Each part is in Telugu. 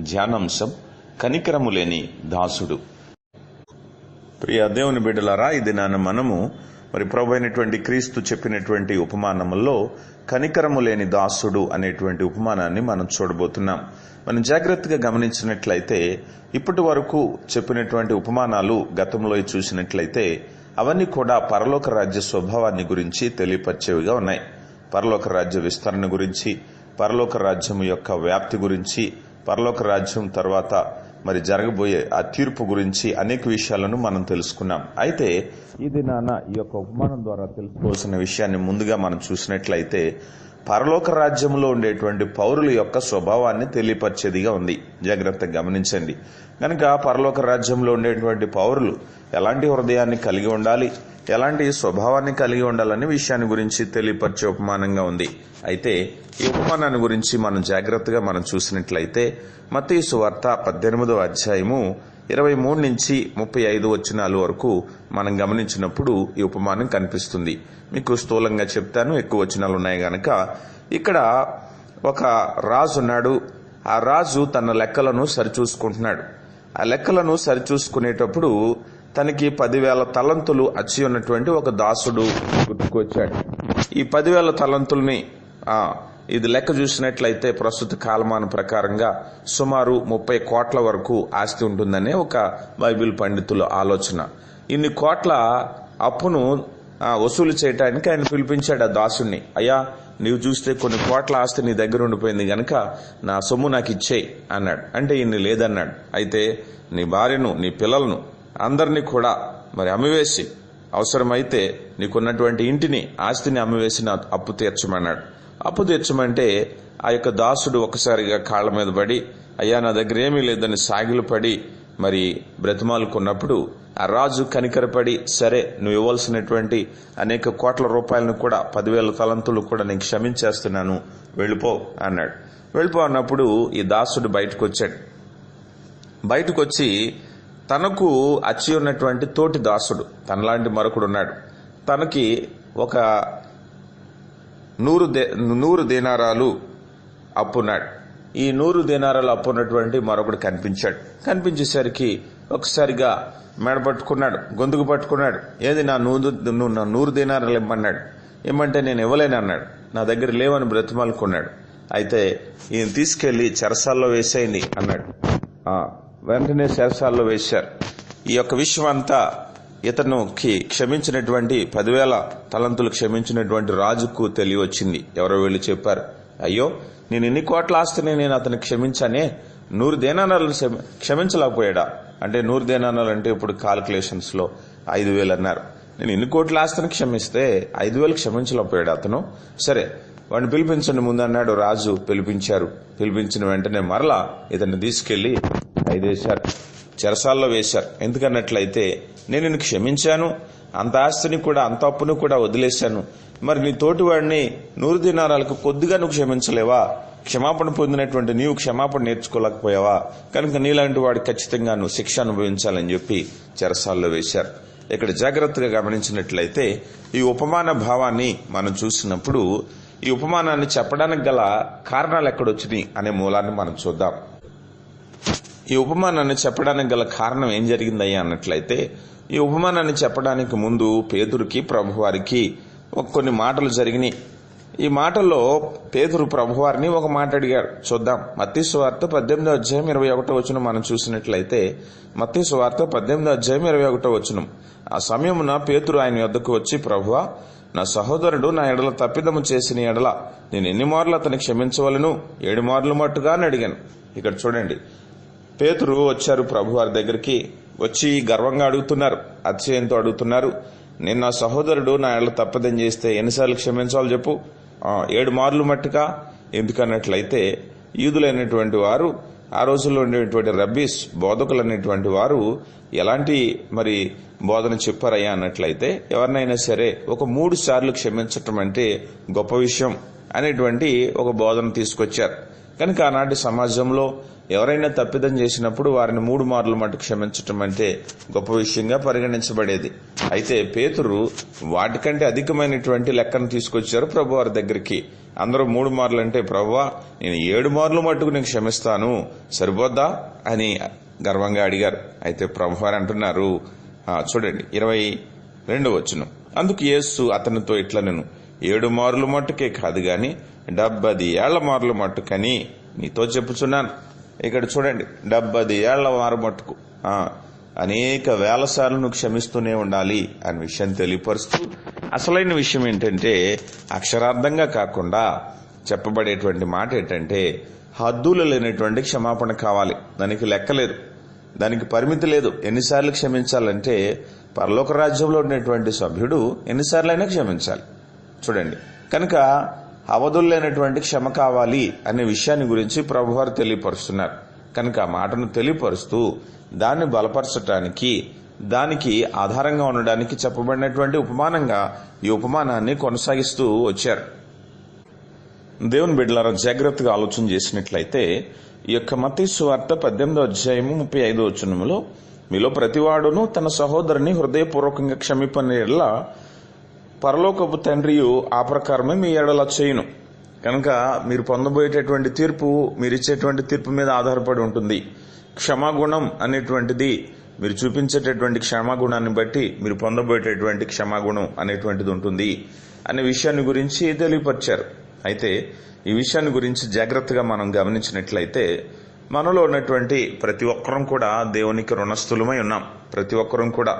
ధ్యానాంశం కనికరము లేని దాసుడు. ప్రియ దేవుని బిడ్డలారా ఇది నాన్న మనము మరి ప్రభు అయినటువంటి క్రీస్తు చెప్పినటువంటి ఉపమానముల్లో కనికరము లేని దాసుడు అనేటువంటి ఉపమానాన్ని మనం చూడబోతున్నాం. మనం జాగ్రత్తగా గమనించినట్లయితే ఇప్పటి వరకు చెప్పినటువంటి ఉపమానాలు గతంలో చూసినట్లయితే అవన్నీ కూడా పరలోక రాజ్య స్వభావాన్ని గురించి తెలియపరిచేవిగా ఉన్నాయి. పరలోక రాజ్య విస్తరణ గురించి పరలోక రాజ్యం యొక్క వ్యాప్తి గురించి పరలోక రాజ్యం తర్వాత మరి జరగబోయే ఆ తీర్పు గురించి అనేక విషయాలను మనం తెలుసుకున్నాం. అయితే ఇది నాన్న ఈ యొక్క ఉపమానం ద్వారా తెలుసుకోవాల్సిన విషయాన్ని ముందుగా మనం చూసినట్లయితే పరలోక రాజ్యంలో ఉండేటువంటి పౌరుల యొక్క స్వభావాన్ని తెలియపరిచేదిగా ఉంది. జాగ్రత్తగా గమనించండి. కనుక పరలోక రాజ్యంలో ఉండేటువంటి పౌరులు ఎలాంటి హృదయాన్ని కలిగి ఉండాలి? ఎలాంటి స్వభావాన్ని కలిగి ఉండాలనే విషయాన్ని గురించి తెలియపరిచే ఉపమానంగా ఉంది. అయితే ఈ ఉపమానాన్ని గురించి మనం జాగ్రత్తగా మనం చూసినట్లయితే మత్తీసు వార్త పద్దెనిమిదవ అధ్యాయము ఇరవై మూడు నుంచి ముప్పై ఐదు వచ్చినాలు వరకు మనం గమనించినప్పుడు ఈ ఉపమానం కనిపిస్తుంది. మీకు స్థూలంగా చెప్తాను ఎక్కువ వచనాలు ఉన్నాయి గనక. ఇక్కడ ఒక రాజు ఉన్నాడు. ఆ రాజు తన లెక్కలను సరిచూసుకుంటున్నాడు. ఆ లెక్కలను సరిచూసుకునేటప్పుడు తనకి పదివేల తలంతులు అచ్చి ఉన్నటువంటి ఒక దాసుడు గుర్తుకొచ్చాడు. ఈ పదివేల తలంతుల్ని ఇది లెక్క చూసినట్లయితే ప్రస్తుత కాలమాన ప్రకారంగా సుమారు ముప్పై కోట్ల వరకు ఆస్తి ఉంటుందనే ఒక బైబిల్ పండితుల ఆలోచన. ఇన్ని కోట్ల అప్పును వసూలు చేయడానికి ఆయన పిలిపించాడు ఆ దాసుణ్ణి. అయ్యా నీవు చూస్తే కొన్ని కోట్ల ఆస్తి నీ దగ్గర ఉండిపోయింది గనక నా సొమ్ము నాకు ఇచ్చేయి అన్నాడు. అంటే ఇన్ని లేదన్నాడు. అయితే నీ భార్యను నీ పిల్లలను అందరినీ కూడా మరి అమ్మివేసి అవసరమైతే నీకున్నటువంటి ఇంటిని ఆస్తిని అమ్మివేసి నా అప్పు తీర్చమన్నాడు. అప్పు తీర్చమంటే ఆ యొక్క దాసుడు ఒకసారిగా కాళ్ళ మీద పడి అయ్యా నా దగ్గర ఏమీ లేదని సాగిలు పడి మరి బ్రతిమాలుకున్నప్పుడు ఆ రాజు కనికరపడి సరే నువ్వు ఇవ్వాల్సినటువంటి అనేక కోట్ల రూపాయలను కూడా పదివేల తలంతులు కూడా నేను క్షమించేస్తున్నాను వెళ్ళిపో అన్నాడు. వెళ్ళిపో అన్నప్పుడు ఈ దాసుడు బయటకు వచ్చాడు బయటకు వచ్చి తనకు అచ్చి ఉన్నటువంటి తోటి దాసుడు తనలాంటి మరొకడు ఉన్నాడు. తనకి ఒక నూరు దే నూరు దీనారాలు అప్పున్నాడు. ఈ నూరు దీనారాలు అప్పున్నటువంటి మరొకడు కనిపించాడు. కనిపించేసరికి ఒకసారిగా మెడ పట్టుకున్నాడు గొంతుకు పట్టుకున్నాడు. ఏది నా నూరు నా నూరు దీనారాలు ఇమ్మన్నాడు? ఇమ్మంటే నేను ఇవ్వలేను అన్నాడు. నా దగ్గర లేవని బ్రతిమాలుకున్నాడు. అయితే ఈయన తీసుకెళ్ళి చెరసాల్లో వేసేయండి అన్నాడు. వెంటనే చెరసాల్లో వేశారు. ఈ యొక్క విషయం అంతా ఇతనుకి క్షమించినటువంటి పదివేల తలంతులు క్షమించినటువంటి రాజుకు తెలియవచ్చింది ఎవరో వెళ్ళి చెప్పారు అయ్యో నేను ఎన్ని కోట్ల ఆస్తిని నేను అతను క్షమించానే నూరు దేనానాలు క్షమ- క్షమించలేకపోయాడా? అంటే నూరు దేనానాలు అంటే ఇప్పుడు కాలిక్యులేషన్స్లో ఐదు వేలు అన్నారు. నేను ఎన్ని కోట్ల ఆస్తిని క్షమిస్తే ఐదు వేలు క్షమించలేకపోయాడు అతను. సరే వాడిని పిలిపించండి ముందు అన్నాడు రాజు. పిలిపించారు. పిలిపించిన వెంటనే మరలా ఇతన్ని తీసుకెళ్ళి ఐదేశారు. చెరసాల్లో వేశారు. ఎందుకన్నట్లయితే నేను నిన్ను క్షమించాను అంత ఆస్తిని కూడా అంత అప్పును కూడా వదిలేశాను. మరి నీ తోటివాడిని నూరు దినారాలకు కొద్దిగా నువ్వు క్షమించలేవా? క్షమాపణ పొందినటువంటి నీవు క్షమాపణ నేర్చుకోలేకపోయావా? కనుక నీలాంటి వాడు ఖచ్చితంగా నువ్వు శిక్ష అనుభవించాలని చెప్పి చెరసాల్లో వేశారు. ఇక్కడ జాగ్రత్తగా గమనించినట్లయితే ఈ ఉపమాన భావాన్ని మనం చూసినప్పుడు ఈ ఉపమానాన్ని చెప్పడానికి గల కారణాలు ఎక్కడొచ్చినాయి అనే మూలాన్ని మనం చూద్దాం. ఈ ఉపమానాన్ని చెప్పడానికి గల కారణం ఏం జరిగిందయ్యా అన్నట్లయితే ఈ ఉపమానాన్ని చెప్పడానికి ముందు పేదరికి ప్రభువారికి కొన్ని మాటలు జరిగినాయి. ఈ మాటల్లో పేదరు ప్రభువారిని ఒక మాట అడిగాడు. చూద్దాం. మత్తి సువార్త పద్దెనిమిదో అధ్యాయం ఇరవై ఒకటో వచనం మనం చూసినట్లయితే మత్తి సువార్త పద్దెనిమిదో అధ్యాయం ఇరవై ఒకటో వచనం. ఆ సమయమున పేతురు ఆయన వద్దకు వచ్చి ప్రభువా నా సహోదరుడు నా ఎడల తప్పిదము చేసిన ఎడల నేను ఎన్ని మార్లు అతని క్షమించవలను? ఏడు మార్లు మట్టుగా? అని అడిగాను. ఇక్కడ చూడండి. పేతురు వచ్చారు ప్రభువారి దగ్గరికి. వచ్చి గర్వంగా అడుగుతున్నారు అతిశయంతో అడుగుతున్నారు. నేను నా సహోదరుడు నా ఎడల తప్పదం చేస్తే ఎన్నిసార్లు క్షమించాలో చెప్పు. ఏడు మార్లు మట్టుగా ఎందుకన్నట్లయితే యూదులైనటువంటి వారు ఆ రోజుల్లో ఉండేటువంటి రబ్బీస్ బోధకులు అనేటువంటి వారు ఎలాంటి మరి బోధన చెప్పారయ్యా అన్నట్లయితే ఎవరినైనా సరే ఒక మూడు సార్లు క్షమించటం అంటే గొప్ప విషయం అనేటువంటి ఒక బోధన తీసుకొచ్చారు. కనుక ఆనాటి సమాజంలో ఎవరైనా తప్పిదం చేసినప్పుడు వారిని మూడు మార్లు మటు క్షమించటం అంటే గొప్ప విషయంగా పరిగణించబడేది. అయితే పేతురు వాటికంటే అధికమైనటువంటి లెక్కను తీసుకొచ్చారు ప్రభు వారి దగ్గరికి. అందరూ మూడు మార్లు అంటే ప్రభువా నేను ఏడు మార్లు మట్టుకు నేను క్షమిస్తాను. సరిపోద్దా? అని గర్వంగా అడిగారు. అయితే ప్రభు వారు అంటున్నారు చూడండి ఇరవై రెండవ వచ్చును అందుకు యేసు అతనితో ఇట్లా నేను ఏడు మార్లు మట్టుకే కాదు గాని డెబ్బది ఏళ్ళ మార్లు మట్టుకని నీతో చెప్పుచున్నాను. ఇక్కడ చూడండి డెబ్బది ఏళ్ళ మారు మట్టుకు. అనేక వేల సార్లు నువ్వు క్షమిస్తూనే ఉండాలి అనే విషయం తెలియపరుస్తూ అసలైన విషయం ఏంటంటే అక్షరార్థంగా కాకుండా చెప్పబడేటువంటి మాట ఏంటంటే హద్దులు లేనటువంటి క్షమాపణ కావాలి. దానికి లెక్కలేదు దానికి పరిమితి లేదు. ఎన్నిసార్లు క్షమించాలంటే పరలోక రాజ్యంలో ఉన్నటువంటి సభ్యుడు ఎన్నిసార్లైనా క్షమించాలి. చూడండి. కనుక అవధులైనటువంటి క్షమ కావాలి అనే విషయాన్ని గురించి ప్రభువారు తెలియపరుస్తున్నారు. కనుక ఆ మాటను తెలియపరుస్తూ దాన్ని బలపరచటానికి దానికి ఆధారంగా ఉండడానికి చెప్పబడినటువంటి ఉపమానంగా ఈ ఉపమానాన్ని కొనసాగిస్తూ వచ్చారు. దేవుని బిడ్డలారా జాగ్రత్తగా ఆలోచన చేసినట్లయితే ఈ యొక్క మతి వార్త పద్దెనిమిదో అధ్యాయము ముప్పై ఐదో వచనములో మీలో ప్రతివాడును తన సహోదరుని హృదయపూర్వకంగా క్షమిపనేలా పరలోకపు తండ్రియు ఆ ప్రకారమే మీ ఎడల చేయును. కనుక మీరు పొందబోయేటటువంటి తీర్పు మీరు ఇచ్చేటువంటి తీర్పు మీద ఆధారపడి ఉంటుంది. క్షమాగుణం అనేటువంటిది మీరు చూపించేటటువంటి క్షమాగుణాన్ని బట్టి మీరు పొందబోయేటటువంటి క్షమాగుణం అనేటువంటిది ఉంటుంది అనే విషయాన్ని గురించి తెలియపరిచారు. అయితే ఈ విషయాన్ని గురించి జాగ్రత్తగా మనం గమనించినట్లయితే మనలో ఉన్నటువంటి ప్రతి ఒక్కరం కూడా దేవునికి రుణస్థులమై ఉన్నాం. ప్రతి ఒక్కరం కూడా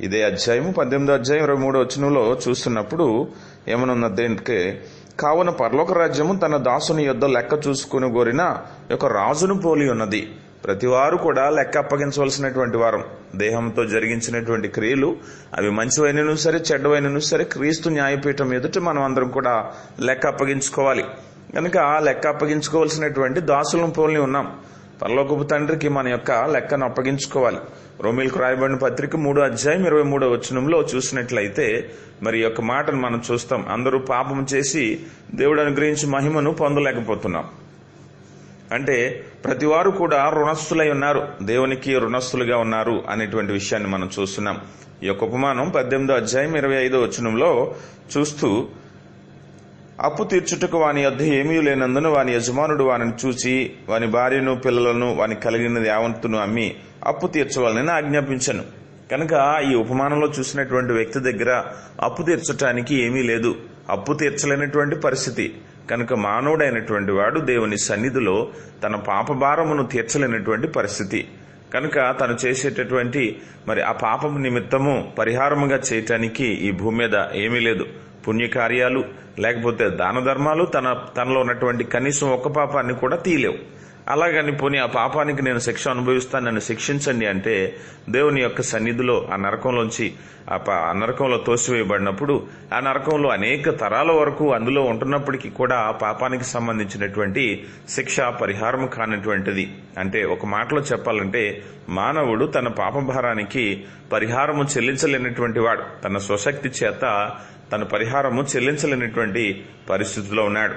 ఇదే అధ్యాయము పద్దెనిమిదో అధ్యాయం ఇరవై మూడో వచనంలో చూస్తున్నప్పుడు ఏమనున్నదంటే కావున పరలోక రాజ్యము తన దాసుని యొద్ద లెక్క చూసుకుని కోరిన ఒక రాజును పోలి ఉన్నది. ప్రతివారు కూడా లెక్క అప్పగించవలసినటువంటి వారం. దేహంతో జరిగించినటువంటి క్రియలు అవి మంచివైనను సరే చెడ్డవైనను సరే క్రీస్తు న్యాయపీఠం ఎదుట మనం అందరం కూడా లెక్క అప్పగించుకోవాలి. కనుక లెక్క అప్పగించుకోవాల్సినటువంటి దాసులను పోలి ఉన్నాం. పరలోకపు తండ్రికి మన యొక్క లెక్కను అప్పగించుకోవాలి. రోమిల్కు రాయబడిన పత్రిక మూడో అధ్యాయం ఇరవై మూడో వచనంలో చూసినట్లయితే మరి యొక్క మాటను మనం చూస్తాం. అందరూ పాపం చేసి దేవుడు అనుగ్రహించి మహిమను పొందలేకపోతున్నాం. అంటే ప్రతివారు కూడా రుణస్థులై ఉన్నారు. దేవునికి రుణస్థులుగా ఉన్నారు అనేటువంటి విషయాన్ని మనం చూస్తున్నాం. ఈ యొక్క ఉపమానం పద్దెనిమిదో అధ్యాయం ఇరవై ఐదో వచనంలో చూస్తూ అప్పు తీర్చుటకు వాని యొద్ ఏమీ లేనందున వాని యజమానుడు వానిని చూచి వాని భార్యను పిల్లలను వాని కలిగినది యావంతును అమ్మి అప్పు తీర్చవాలని ఆజ్ఞాపించను. కనుక ఈ ఉపమానంలో చూసినటువంటి వ్యక్తి దగ్గర అప్పు తీర్చటానికి ఏమీ లేదు. అప్పు తీర్చలేనటువంటి పరిస్థితి. కనుక మానవుడైనటువంటి వాడు దేవుని సన్నిధిలో తన పాప భారమును తీర్చలేనటువంటి పరిస్థితి. కనుక తను చేసేటటువంటి మరి ఆ పాపం నిమిత్తము పరిహారముగా చేయటానికి ఈ భూమి మీద ఏమీ లేదు. పుణ్యకార్యాలు లేకపోతే దాన ధర్మాలు తన తనలో ఉన్నటువంటి కనీసం ఒక్క పాపాన్ని కూడా తీయలేవు. అలాగని పోనీ ఆ పాపానికి నేను శిక్ష అనుభవిస్తాను నన్ను శిక్షించండి అంటే దేవుని యొక్క సన్నిధిలో ఆ నరకంలోంచి ఆ ఆ నరకంలో తోసివేయబడినప్పుడు ఆ నరకంలో అనేక తరాల వరకు అందులో ఉంటున్నప్పటికీ కూడా ఆ పాపానికి సంబంధించినటువంటి శిక్ష పరిహారం కానటువంటిది. అంటే ఒక మాటలో చెప్పాలంటే మానవుడు తన పాపభారానికి పరిహారము చెల్లించలేనటువంటి వాడు. తన స్వశక్తి చేత తన పరిహారము చెల్లించలేనటువంటి పరిస్థితిలో ఉన్నాడు.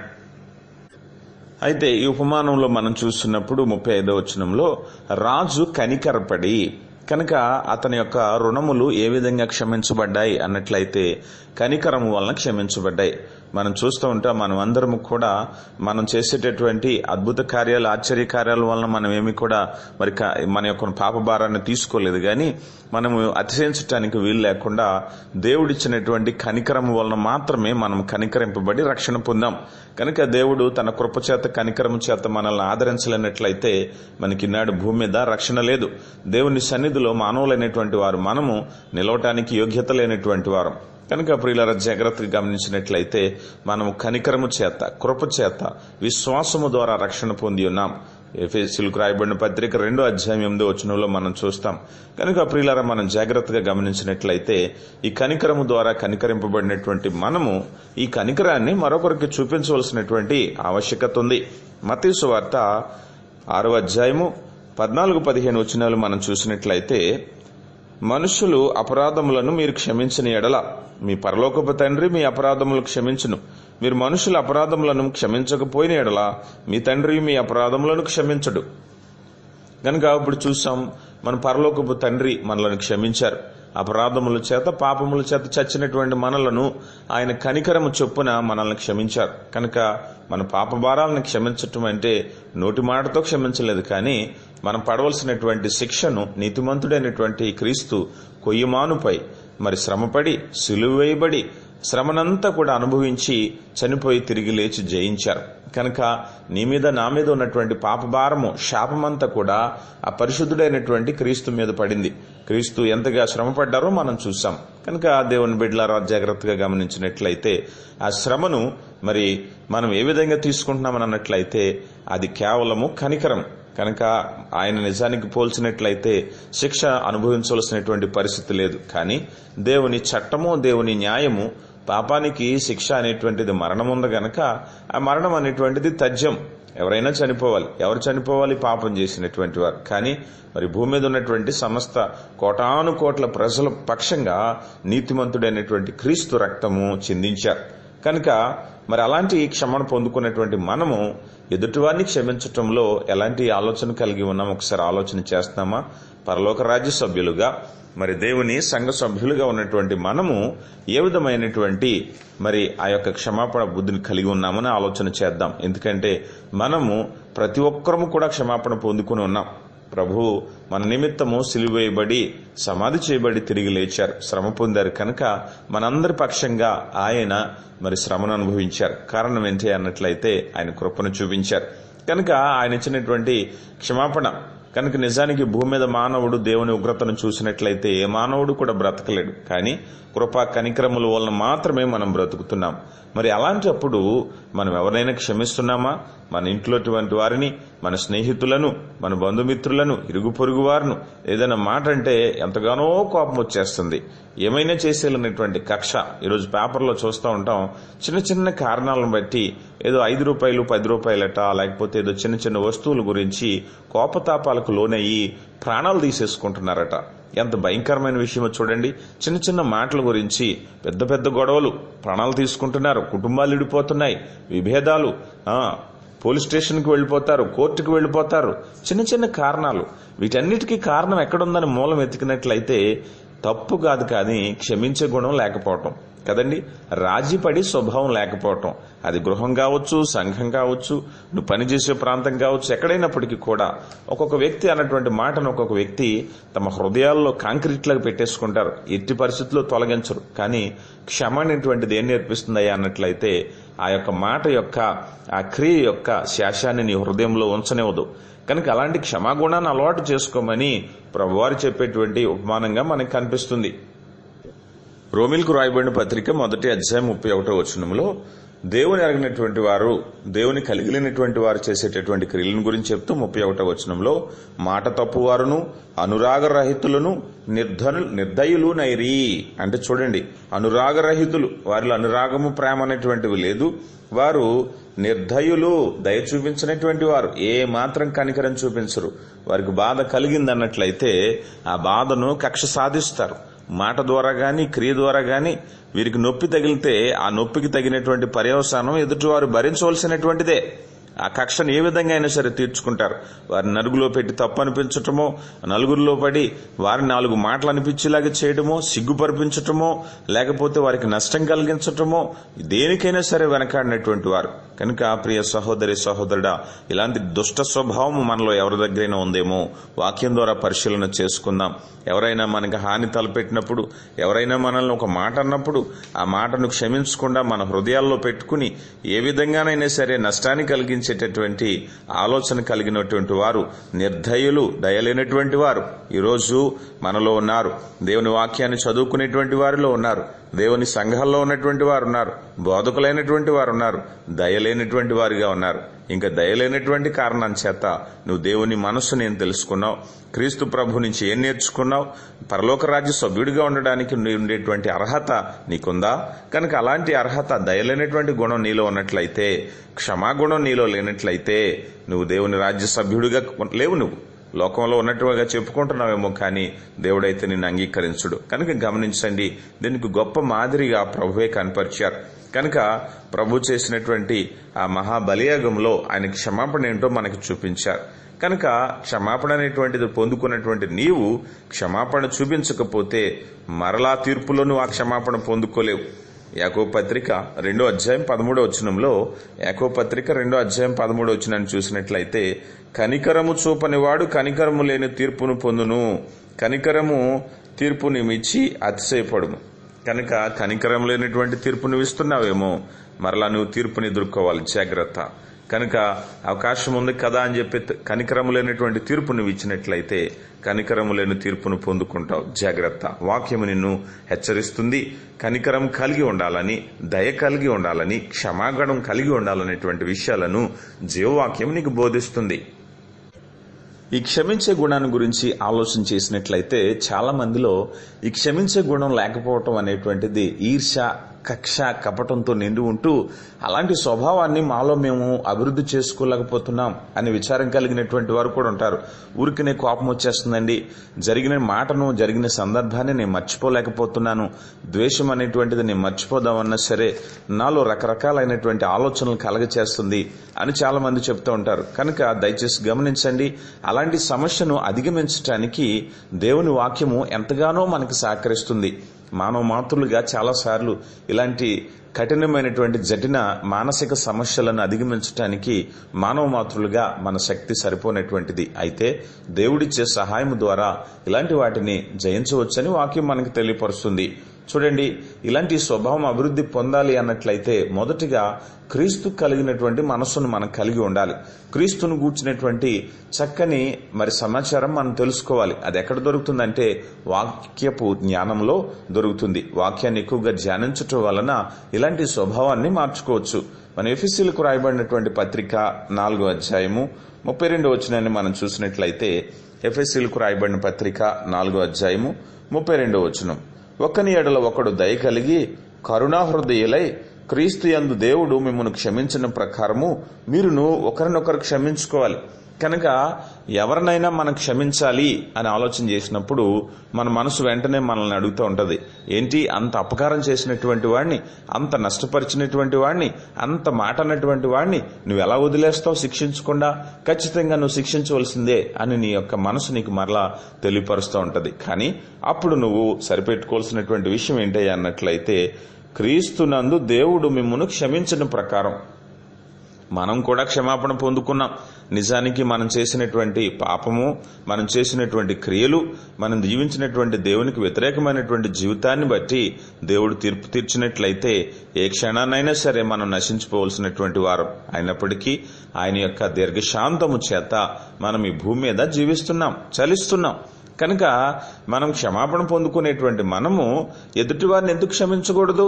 అయితే ఈ ఉపమానంలో మనం చూస్తున్నప్పుడు ముప్పై ఐదో వచనంలో రాజు కనికరపడి కనుక అతని యొక్క రుణములు ఏ విధంగా క్షమించబడ్డాయి అన్నట్లయితే కనికరము వలన క్షమించబడ్డాయి. మనం చూస్తూ ఉంటాం మనం అందరము కూడా మనం చేసేటటువంటి అద్భుత కార్యాలు ఆశ్చర్య కార్యాల వలన మనం ఏమి కూడా మరి మన యొక్క పాప భారాన్ని తీసుకోలేదు. కానీ మనము అతిశయించటానికి వీలు లేకుండా దేవుడిచ్చినటువంటి కనికరము వలన మాత్రమే మనం కనికరింపబడి రక్షణ పొందాం. కనుక దేవుడు తన కృప చేత కనికరము చేత మనల్ని ఆదరించలేనట్లయితే మనకి నాడు భూమి మీద రక్షణ లేదు. దేవుని సన్నిధిలో మానవులైనటువంటి వారు మనము నిలవటానికి యోగ్యత లేనటువంటి వారం. కనుక ప్రియుల జాగ్రత్తగా గమనించినట్లయితే మనము కనికరము చేత కృప చేత విశ్వాసము ద్వారా రక్షణ పొంది ఉన్నాం. ఎఫ్ఎస్సీలకు రాయబడిన పత్రిక రెండో అధ్యాయం ఎనిమిదో వచనంలో మనం చూస్తాం. కనుక ప్రియులారా మనం జాగ్రత్తగా గమనించినట్లయితే ఈ కనికరము ద్వారా కనికరింపబడినటువంటి మనము ఈ కనికరాన్ని మరొకరికి చూపించవలసినటువంటి ఆవశ్యకత ఉంది. మతీసు వార్త ఆరో అధ్యాయము పద్నాలుగు పదిహేను వచనాలు మనం చూసినట్లయితే మనుషులు అపరాధములను మీరు క్షమించిన ఎడల. మీ పరలోకపు తండ్రి మీ అపరాధములు క్షమించును. మీరు మనుషుల అపరాధములను క్షమించకపోయిన ఎడల మీ తండ్రి మీ అపరాధములను క్షమించడు. కనుక ఇప్పుడు చూసాం మన పరలోకపు తండ్రి మనలను క్షమించారు. అపరాధముల చేత పాపముల చేత చచ్చినటువంటి మనలను ఆయన కనికరము చొప్పున మనల్ని క్షమించారు. కనుక మన పాప భారాలను క్షమించటం అంటే నోటి మాటతో క్షమించలేదు కానీ మనం పడవలసినటువంటి శిక్షను నీతిమంతుడైనటువంటి క్రీస్తు కొయ్యమానుపై మరి శ్రమపడి సిలువేయబడి శ్రమనంతా కూడా అనుభవించి చనిపోయి తిరిగి లేచి జయించారు. కనుక నీ మీద నా మీద ఉన్నటువంటి పాపభారము శాపమంతా కూడా ఆ పరిశుద్ధుడైనటువంటి క్రీస్తు మీద పడింది. క్రీస్తు ఎంతగా శ్రమపడ్డారో మనం చూసాం కనుక దేవుని బిడ్డలారా జాగ్రత్తగా గమనించినట్లయితే ఆ శ్రమను మరి మనం ఏ విధంగా తీసుకుంటున్నామని అన్నట్లయితే అది కేవలము కనికరం. కనుక ఆయన నిజానికి పోల్చినట్లయితే శిక్ష అనుభవించవలసినటువంటి పరిస్థితి లేదు. కానీ దేవుని చట్టము దేవుని న్యాయము పాపానికి శిక్ష అనేటువంటిది మరణం ఉంది గనక ఆ మరణం అనేటువంటిది తథ్యం. ఎవరైనా చనిపోవాలి. ఎవరు చనిపోవాలి? పాపం చేసినటువంటి వారు. కానీ మరి భూమి మీద ఉన్నటువంటి సమస్త కోటాను కోట్ల ప్రజల పక్షంగా నీతిమంతుడైనటువంటి క్రీస్తు రక్తము చిందించారు. కనుక మరి అలాంటి క్షమను పొందుకున్నటువంటి మనము ఎదుటివారిని క్షమించటంలో ఎలాంటి ఆలోచన కలిగి ఉన్నాం ఒకసారి ఆలోచన చేస్తామా? పరలోక రాజ్య సభ్యులుగా మరి దేవుని సంఘ సభ్యులుగా ఉన్నటువంటి మనము ఏ విధమైనటువంటి మరి ఆ యొక్క క్షమాపణ బుద్ధిని కలిగి ఉన్నామని ఆలోచన చేద్దాం. ఎందుకంటే మనము ప్రతి ఒక్కరము కూడా క్షమాపణ పొందుకుని ఉన్నాం. ప్రభు మన నిమిత్తము సిలివేయబడి సమాధి చేయబడి తిరిగి లేచారు. శ్రమ పొందారు కనుక మనందరి పక్షంగా ఆయన మరి శ్రమను అనుభవించారు. కారణం ఏంటి అన్నట్లయితే ఆయన కృపను చూపించారు. కనుక ఆయన ఇచ్చినటువంటి క్షమాపణ కనుక నిజానికి భూమి మీద మానవుడు దేవుని ఉగ్రతను చూసినట్లయితే ఏ మానవుడు కూడా బ్రతకలేడు. కానీ కృపా కనిక్రముల వలన మాత్రమే మనం బ్రతుకుతున్నాం. మరి అలాంటప్పుడు మనం ఎవరైనా క్షమిస్తున్నామా? మన ఇంట్లోటువంటి వారిని మన స్నేహితులను మన బంధుమిత్రులను ఇరుగు పొరుగు వారును ఏదైనా మాట అంటే ఎంతగానో కోపం వచ్చేస్తుంది. ఏమైనా చేసేయాలనేటువంటి కక్ష ఈరోజు పేపర్లో చూస్తూ ఉంటాం. చిన్న చిన్న కారణాలను బట్టి ఏదో ఐదు రూపాయలు పది రూపాయలట లేకపోతే ఏదో చిన్న చిన్న వస్తువుల గురించి కోపతాపాలకు లోనయ్యి ప్రాణాలు తీసేసుకుంటున్నారట. ఎంత భయంకరమైన విషయమో చూడండి. చిన్న చిన్న మాటల గురించి పెద్ద పెద్ద గొడవలు. ప్రాణాలు తీసుకుంటున్నారు కుటుంబాలు విడిపోతున్నాయి విభేదాలు. పోలీస్ స్టేషన్కి వెళ్ళిపోతారు కోర్టుకు వెళ్ళిపోతారు. చిన్న చిన్న కారణాలు. వీటన్నిటికీ కారణం ఎక్కడుందని మూలం ఎతికినట్లయితే తప్పు కాదు కానీ క్షమించే గుణం లేకపోవటం. కదండి? రాజీపడి స్వభావం లేకపోవటం. అది గృహం కావచ్చు సంఘం కావచ్చు నువ్వు పనిచేసే ప్రాంతం కావచ్చు ఎక్కడైనప్పటికీ కూడా ఒక్కొక్క వ్యక్తి అన్నటువంటి మాటను ఒక్కొక్క వ్యక్తి తమ హృదయాల్లో కాంక్రీట్లాగా పెట్టేసుకుంటారు. ఎట్టి పరిస్థితుల్లో తొలగించరు. కానీ క్షమ అనేటువంటిది ఏం నేర్పిస్తుందయ్యా అన్నట్లయితే ఆ యొక్క మాట యొక్క ఆ క్రియ యొక్క శాశాన్ని నీ హృదయంలో ఉంచనివ్వదు. కనుక అలాంటి క్షమాగుణాన్ని అలవాటు చేసుకోమని ప్రభువారు చెప్పేటువంటి ఉపమానంగా మనకు కనిపిస్తుంది. రోమిల్కు రాయబడిన పత్రిక మొదటి అధ్యాయం ముప్పై ఒకటో వచనంలో దేవుని ఎరగినటువంటి వారు దేవుని కలిగినటువంటి వారు చేసేటటువంటి క్రియలను గురించి చెప్తూ ముప్పై ఒకటో వచనంలో మాట తప్పువారును అనురాగరహితులను నిర్ధను నిర్దయులు నైరి అంటే చూడండి అనురాగరహితులు వారిలో అనురాగము ప్రేమ అనేటువంటివి లేదు. వారు నిర్దయులు దయ చూపించినటువంటి వారు ఏ మాత్రం కనికరం చూపించరు. వారికి బాధ కలిగిందన్నట్లయితే ఆ బాధను కక్ష సాధిస్తారు. మాట ద్వారా కానీ క్రియ ద్వారా కానీ వీరికి నొప్పి తగిలితే ఆ నొప్పికి తగినటువంటి పర్యవసానం ఎదుటివారు భరించవలసినటువంటిదే. ఆ కక్షను ఏ విధంగా అయినా సరే తీర్చుకుంటారు. వారిని నలుగులో పెట్టి తప్పు అనిపించటమో నలుగురిలో పడి వారిని నాలుగు మాటలు అనిపించేలాగా చేయడమో సిగ్గుపరిపించటమో లేకపోతే వారికి నష్టం కలిగించటమో దేనికైనా సరే వెనకాడినటువంటి వారు. కనుక ప్రియ సహోదరి సహోదరుడా ఇలాంటి దుష్ట స్వభావం మనలో ఎవరి దగ్గరైనా ఉందేమో? వాక్యం ద్వారా పరిశీలన చేసుకుందాం. ఎవరైనా మనకి హాని తలపెట్టినప్పుడు ఎవరైనా మనల్ని ఒక మాట అన్నప్పుడు ఆ మాటను క్షమించకుండా మన హృదయాల్లో పెట్టుకుని ఏ విధంగానైనా సరే నష్టాన్ని కలిగించేటటువంటి ఆలోచన కలిగినటువంటి వారు నిర్దయులు దయలేనటువంటి వారు ఈరోజు మనలో ఉన్నారు. దేవుని వాక్యాన్ని చదువుకునేటువంటి వారిలో ఉన్నారు. దేవుని సంఘాల్లో ఉన్నటువంటి వారు ఉన్నారు. బోధకులైనటువంటి వారు ఉన్నారు. దయలేనటువంటి వారిగా ఉన్నారు. ఇంకా దయలేనటువంటి కారణం చేత నువ్వు దేవుని మనస్సు నేను తెలుసుకున్నావు క్రీస్తు ప్రభు నుంచి ఏం నేర్చుకున్నావు పరలోక రాజ్య సభ్యుడిగా ఉండడానికి ఉండేటువంటి అర్హత నీకుందా? కనుక అలాంటి అర్హత దయలేనటువంటి గుణం నీలో ఉన్నట్లయితే క్షమాగుణం నీలో లేనట్లయితే నువ్వు దేవుని రాజ్య సభ్యుడిగా లేవు నువ్వు. లోకంలో ఉన్నట్టుగా చెప్పుకుంటున్నావేమో కానీ దేవుడైతే నిన్ను అంగీకరించుడు. కనుక గమనించండి దీనికి గొప్ప మాదిరిగా ప్రభువే కనపరిచారు. కనుక ప్రభు చేసినటువంటి ఆ మహాబలియాగంలో ఆయన క్షమాపణ ఏంటో మనకు చూపించారు. కనుక క్షమాపణ అనేటువంటిది పొందుకున్నటువంటి నీవు క్షమాపణ చూపించకపోతే మరలా తీర్పులో నువ్వు ఆ క్షమాపణ పొందుకోలేవు. యాకో పత్రిక రెండో అధ్యాయం పదమూడో వచనంలో యాకో పత్రిక రెండో అధ్యాయం పదమూడో వచనాన్ని చూసినట్లయితే కనికరము చూపనివాడు కనికరము లేని తీర్పును పొందును. కనికరము తీర్పునిమిచ్చి అతిశయపడుము కనుక కనికరం లేనటువంటి తీర్పు ఇస్తున్నావేమో మరలా నువ్వు తీర్పుని ఎదుర్కోవాలి. జాగ్రత్త. కనుక అవకాశం ఉంది కదా అని చెప్పి కనికరము లేనటువంటి తీర్పు నువ్వు ఇచ్చినట్లయితే కనికరము లేని తీర్పును పొందుకుంటావు. జాగ్రత్త. వాక్యము నిన్ను హెచ్చరిస్తుంది. కనికరం కలిగి ఉండాలని దయ కలిగి ఉండాలని క్షమాగణం కలిగి ఉండాలనేటువంటి విషయాలను జీవవాక్యం నీకు బోధిస్తుంది. ఈ క్షమించే గుణాన్ని గురించి ఆలోచన చేసినట్లయితే చాలా మందిలో ఈ క్షమించే గుణం లేకపోవటం అనేటువంటిది ఈర్ష కక్ష కపటంతో నిండి ఉంటూ అలాంటి స్వభావాన్ని మాలో మేము అభివృద్ధి చేసుకోలేకపోతున్నాం అనే విచారం కలిగినటువంటి వారు కూడా ఉంటారు. ఊరికినే కోపం వచ్చేస్తుందండి. జరిగిన మాటను జరిగిన సందర్భాన్ని నేను మర్చిపోలేకపోతున్నాను. ద్వేషం అనేటువంటిది నేను మర్చిపోదామన్నా సరే నాలో రకరకాలైనటువంటి ఆలోచనలు కలగచేస్తుంది అని చాలా మంది చెప్తూ ఉంటారు. కనుక దయచేసి గమనించండి. అలాంటి సమస్యను అధిగమించటానికి దేవుని వాక్యము ఎంతగానో మనకి సహకరిస్తుంది. మానవ మాతృలుగా చాలాసార్లు ఇలాంటి కఠినమైనటువంటి జటిన మానసిక సమస్యలను అధిగమించడానికి మానవ మాతృలుగా మన శక్తి సరిపోనటువంటిది. అయితే దేవుడిచ్చే సహాయం ద్వారా ఇలాంటి వాటిని జయించవచ్చని వాక్యం మనకు తెలియపరుస్తుంది. చూడండి ఇలాంటి స్వభావం అభివృద్ధి పొందాలి అన్నట్లయితే మొదటిగా క్రీస్తు కలిగినటువంటి మనస్సును మనం కలిగి ఉండాలి. క్రీస్తును గూర్చినటువంటి చక్కని మరి సమాచారం మనం తెలుసుకోవాలి. అది ఎక్కడ దొరుకుతుందంటే వాక్యపు జ్ఞానంలో దొరుకుతుంది. వాక్యాన్ని ఎక్కువగా ధ్యానించటం వలన ఇలాంటి స్వభావాన్ని మార్చుకోవచ్చు. మన ఎఫ్ఎస్సీలకు రాయబడినటువంటి పత్రిక నాలుగో అధ్యాయము ముప్పై రెండు వచనాన్ని మనం చూసినట్లయితే ఎఫ్ఎస్సీలకు రాయబడిన పత్రిక నాలుగో అధ్యాయము ముప్పై రెండో వచనం. ఒకని ఎడల ఒకడు దయ కలిగి కరుణాహృదయులై క్రీస్తు యందు దేవుడు మిమ్మల్ని క్షమించిన ప్రకారము మీరును ఒకరినొకరు క్షమించుకోవాలి. కనుక ఎవరినైనా మనం క్షమించాలి అని ఆలోచన చేసినప్పుడు మన మనసు వెంటనే మనల్ని అడుగుతూ ఉంటుంది. ఏంటి? అంత అపకారం చేసినటువంటి వాడిని అంత నష్టపరిచినటువంటి వాడిని అంత మాట అన్నటువంటి వాడిని నువ్వు ఎలా వదిలేస్తావు శిక్షించకుండా? ఖచ్చితంగా నువ్వు శిక్షించవలసిందే అని నీ యొక్క మనసు నీకు మరలా తెలియపరుస్తూ ఉంటుంది. కానీ అప్పుడు నువ్వు సరిపెట్టుకోవాల్సినటువంటి విషయం ఏంటి అన్నట్లయితే క్రీస్తునందు దేవుడు మిమ్మను క్షమించిన ప్రకారం. మనం కూడా క్షమాపణ పొందుకున్నాం. నిజానికి మనం చేసినటువంటి పాపము మనం చేసినటువంటి క్రియలు మనం జీవించినటువంటి దేవునికి వ్యతిరేకమైనటువంటి జీవితాన్ని బట్టి దేవుడు తీర్పు తీర్చినట్లయితే ఏ క్షణాన్నైనా సరే మనం నశించిపోవలసినటువంటి వారం అయినప్పటికీ ఆయన యొక్క దీర్ఘశాంతము చేత మనం ఈ భూమి మీద జీవిస్తున్నాం చలిస్తున్నాం. కనుక మనం క్షమాపణ పొందుకునేటువంటి మనము ఎదుటివారిని ఎందుకు క్షమించకూడదు?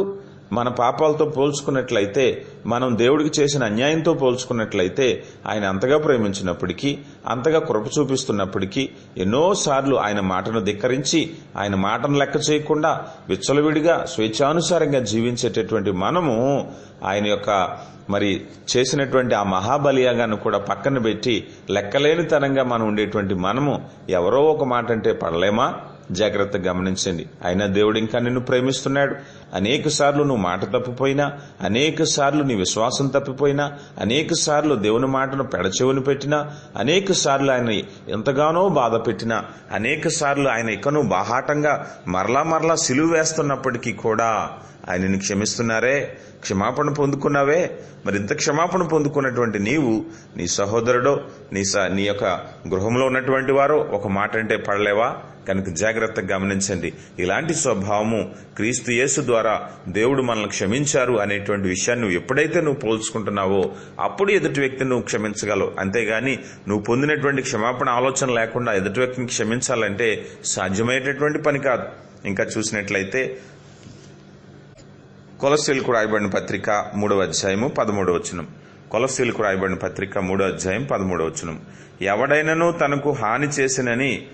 మన పాపాలతో పోల్చుకున్నట్లయితే మనం దేవుడికి చేసిన అన్యాయంతో పోల్చుకున్నట్లయితే ఆయన అంతగా ప్రేమించినప్పటికీ అంతగా కృప చూపిస్తున్నప్పటికీ ఎన్నోసార్లు ఆయన మాటను ధిక్కరించి ఆయన మాటను లెక్క చేయకుండా విచ్చలవిడిగా స్వేచ్ఛానుసారంగా జీవించేటటువంటి మనము ఆయన యొక్క మరి చేసినటువంటి ఆ మహాబలియాగాను కూడా పక్కన పెట్టి లెక్కలేనితనంగా మనం ఉండేటువంటి మనము ఎవరో ఒక మాట అంటే పడలేమా? జాగ్రత్త గమనించండి. అయినా దేవుడు ఇంకా నిన్ను ప్రేమిస్తున్నాడు. అనేక సార్లు నువ్వు మాట తప్పిపోయినా అనేక సార్లు నీ విశ్వాసం తప్పిపోయినా అనేక సార్లు దేవుని మాటను పెడచెవుని పెట్టినా అనేక సార్లు ఆయన ఎంతగానో బాధ పెట్టినా అనేక సార్లు ఆయన ఇకను బాహాటంగా మరలా మరలా సిలువ వేస్తున్నప్పటికీ కూడా ఆయనను క్షమిస్తున్నారే క్షమాపణ పొందుకున్నావే. మరి ఇంత క్షమాపణ పొందుకున్నటువంటి నీవు నీ సహోదరుడో నీ స- నీ యొక్క గృహంలో ఉన్నటువంటి వారో ఒక మాట అంటే పడలేవా? కనుక జాగ్రత్తగా గమనించండి. ఇలాంటి స్వభావము క్రీస్తు యేసు ద్వారా దేవుడు మనల్ని క్షమించారు అనేటువంటి విషయాన్ని నువ్వు ఎప్పుడైతే నువ్వు పోల్చుకుంటున్నావో అప్పుడు ఎదుటి వ్యక్తిని నువ్వు క్షమించగలవు. అంతేగాని నువ్వు పొందినటువంటి క్షమాపణ ఆలోచన లేకుండా ఎదుటి వ్యక్తిని క్షమించాలంటే సాధ్యమయ్యేటటువంటి పని కాదు. ఇంకా చూసినట్లయితే కొలస్సీలకు రాయబడిన పత్రిక మూడవ అధ్యాయము పదమూడవ వచనం. కొలస్సీలకు రాయబడిన పత్రిక మూడో అధ్యాయం పదమూడవ వచనం. ఎవడైనను తనకు హాని చేసినని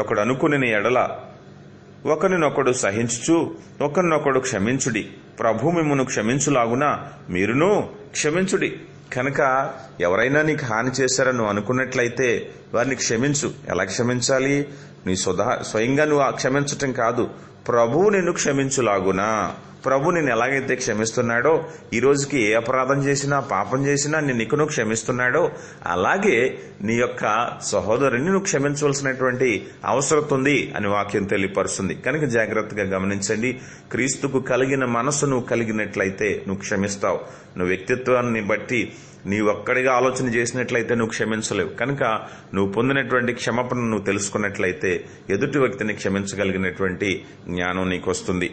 ఒకడు అనుకుని ఎడల ఒకరినొకడు సహించుచు ఒకరినొకడు క్షమించుడి. ప్రభు మిమ్మను క్షమించులాగున మీరును క్షమించుడి. కనుక ఎవరైనా నీకు హాని చేశారని నువ్వు అనుకున్నట్లయితే వారిని క్షమించు. ఎలా క్షమించాలి? నీ స్వదా స్వయంగా నువ్వు క్షమించటం కాదు. ప్రభువు నిన్ను క్షమించులాగునా. ప్రభు నేను ఎలాగైతే క్షమిస్తున్నాడో ఈ రోజుకి ఏ అపరాధం చేసినా పాపం చేసినా నేను ఇకను క్షమిస్తున్నాడో అలాగే నీ యొక్క సహోదరుని నువ్వు క్షమించవలసినటువంటి అవసరం ఉంది అని వాక్యం తెలియపరుస్తుంది. కనుక జాగ్రత్తగా గమనించండి. క్రీస్తుకు కలిగిన మనసు నువ్వు కలిగినట్లయితే నువ్వు క్షమిస్తావు. నువ్వు వ్యక్తిత్వాన్ని బట్టి నీ ఒక్కడిగా ఆలోచన చేసినట్లయితే నువ్వు క్షమించలేవు. కనుక నువ్వు పొందినటువంటి క్షమాపణ నువ్వు తెలుసుకున్నట్లయితే ఎదుటి వ్యక్తిని క్షమించగలిగినటువంటి జ్ఞానం నీకు వస్తుంది.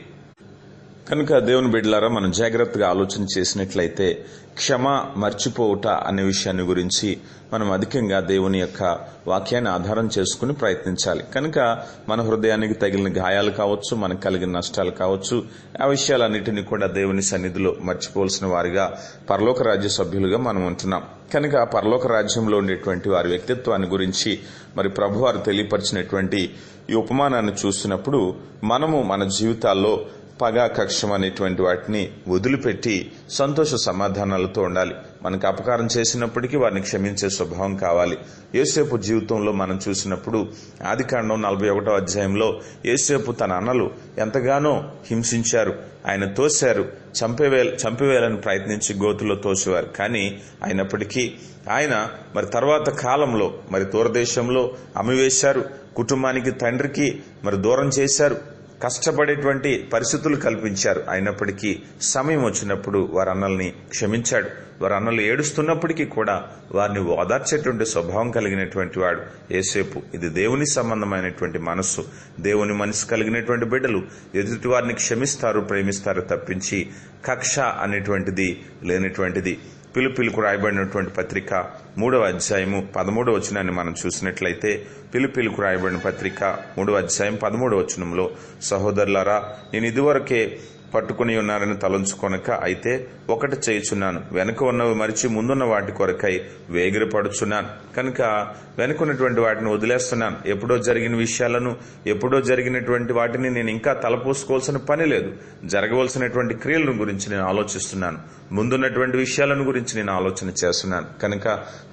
కనుక దేవుని బిడ్డలారా మనం జాగ్రత్తగా ఆలోచన చేసినట్లయితే క్షమ మర్చిపోవుట అనే విషయాన్ని గురించి మనం అధికంగా దేవుని యొక్క వాక్యాన్ని ఆధారం చేసుకుని ప్రయత్నించాలి. కనుక మన హృదయానికి తగిలిన గాయాలు కావచ్చు మనకు కలిగిన నష్టాలు కావచ్చు ఆ విషయాలన్నిటినీ కూడా దేవుని సన్నిధిలో మర్చిపోవలసిన వారిగా పరలోక రాజ్య సభ్యులుగా మనం ఉంటున్నాం. కనుక పరలోక రాజ్యంలో ఉండేటువంటి వారి వ్యక్తిత్వాన్ని గురించి మరి ప్రభువారు తెలియపరిచినటువంటి ఈ ఉపమానాన్ని చూసినప్పుడు మనము మన జీవితాల్లో పగా కక్షం అనేటువంటి వాటిని వదిలిపెట్టి సంతోష సమాధానాలతో ఉండాలి. మనకు అపకారం చేసినప్పటికీ వారిని క్షమించే స్వభావం కావాలి. యేసేపు జీవితంలో మనం చూసినప్పుడు ఆదికాండం నలభై ఒకటో అధ్యాయంలో యేసేపు తన అన్నలు ఎంతగానో హింసించారు. ఆయన తోశారు. చంపేవే చంపివేయాలని ప్రయత్నించి గోతులో తోసేవారు. కానీ అయినప్పటికీ ఆయన మరి తర్వాత కాలంలో మరి దూరదేశంలో అమ్మివేశారు కుటుంబానికి తండ్రికి మరి దూరం చేశారు. కష్టపడేటువంటి పరిస్థితులు కల్పించారు. అయినప్పటికీ సమయం వచ్చినప్పుడు వారి అన్నల్ని క్షమించాడు. వారి అన్నలు ఏడుస్తున్నప్పటికీ కూడా వారిని ఓదార్చేటువంటి స్వభావం కలిగినటువంటి వాడు ఏసేపు ఇది దేవుని సంబంధమైనటువంటి మనస్సు. దేవుని మనసు కలిగినటువంటి బిడ్డలు ఎదుటి వారిని క్షమిస్తారు ప్రేమిస్తారు తప్పించి కక్ష అనేటువంటిది లేనటువంటిది. పిలుపిలుకు రాయబడినటువంటి పత్రిక మూడవ అధ్యాయము పదమూడవ వచనాన్ని మనం చూసినట్లయితే పిలుపిలుకు రాయబడిన పత్రిక మూడవ అధ్యాయం పదమూడవ వచనంలో సహోదరులారా నేను ఇదివరకే పట్టుకుని ఉన్నారని తలంచుకొనక అయితే ఒకటి చేయుచున్నాను. వెనుక ఉన్నవి మరిచి ముందున్న వాటి కొరకై వేగిరపడుచున్నాను. కనుక వెనుకున్నటువంటి వాటిని వదిలేస్తున్నాను. ఎప్పుడో జరిగిన విషయాలను ఎప్పుడో జరిగినటువంటి వాటిని నేను ఇంకా తలపోసుకోవాల్సిన పని లేదు. జరగవలసినటువంటి క్రియలను గురించి నేను ఆలోచిస్తున్నాను. ముందున్నటువంటి విషయాలను గురించి నేను ఆలోచన చేస్తున్నాను. కనుక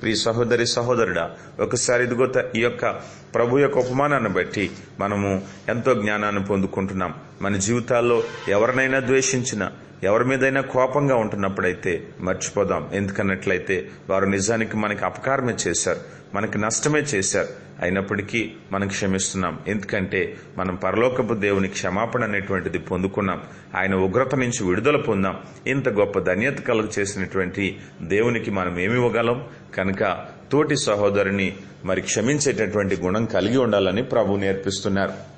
ప్రియ సహోదరి సహోదరుడా ఒకసారి ఇదిగో ఈ యొక్క ప్రభు యొక్క ఉపమానాన్ని బట్టి మనము ఎంతో జ్ఞానాన్ని పొందుకుంటున్నాం. మన జీవితాల్లో ఎవరినైనా ద్వేషించినా ఎవరి మీదైనా కోపంగా ఉంటున్నప్పుడైతే మర్చిపోదాం. ఎందుకన్నట్లయితే వారు నిజానికి మనకి అపకారమే చేశారు మనకి నష్టమే చేశారు. అయినప్పటికీ మనం క్షమిస్తున్నాం. ఎందుకంటే మనం పరలోకపు దేవుని క్షమాపణ అనేటువంటిది పొందుకున్నాం. ఆయన ఉగ్రత నుంచి విడుదల పొందాం. ఇంత గొప్ప ధన్యత కలుగు చేసినటువంటి దేవునికి మనం ఏమి ఇవ్వగలం? కనుక తోటి సహోదరుని మరి క్షమించేటటువంటి గుణం కలిగి ఉండాలని ప్రభు నేర్పిస్తున్నారు.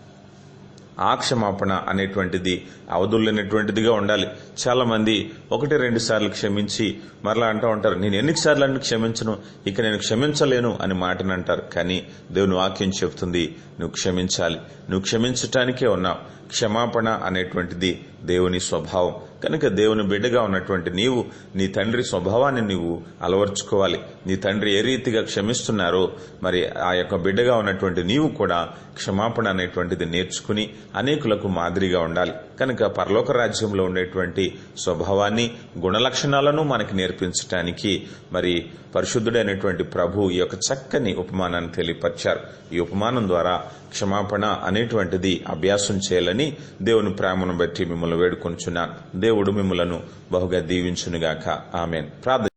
ఆ క్షమాపణ అనేటువంటిది అవధుల్లైనటువంటిదిగా ఉండాలి. చాలా మంది ఒకటి రెండు సార్లు క్షమించి మరలా అంటూ ఉంటారు నేను ఎన్నిసార్లు అని క్షమించను ఇక నేను క్షమించలేను అని మాటను అంటారు కానీ దేవుని వాక్యం చెప్తుంది నువ్వు క్షమించాలి. నువ్వు క్షమించటానికే ఉన్నావు. క్షమాపణ అనేటువంటిది దేవుని స్వభావం. కనుక దేవుని బిడ్డగా ఉన్నటువంటి నీవు నీ తండ్రి స్వభావాన్ని నీవు అలవర్చుకోవాలి. నీ తండ్రి ఏ రీతిగా క్షమిస్తున్నారో మరి ఆ యొక్క బిడ్డగా ఉన్నటువంటి నీవు కూడా క్షమాపణ అనేటువంటిది నేర్చుకుని అనేకులకు మాదిరిగా ఉండాలి. కనుక పరలోక రాజ్యంలో ఉండేటువంటి స్వభావాన్ని గుణలక్షణాలను మనకి నేర్పించటానికి మరి పరిశుద్ధుడైనటువంటి ప్రభు ఈ యొక్క చక్కని ఉపమానాన్ని తెలియపరిచారు. ఈ ఉపమానం ద్వారా క్షమాపణ అనేటువంటిది అభ్యాసం చేయాలని దేవుని ప్రేమను బట్టి మిమ్మల్ని వేడుకొనిచున్నాను. దేవుడు మిమ్మలను బహుగా దీవించునుగాక. ఆమెన్. ప్రార్థన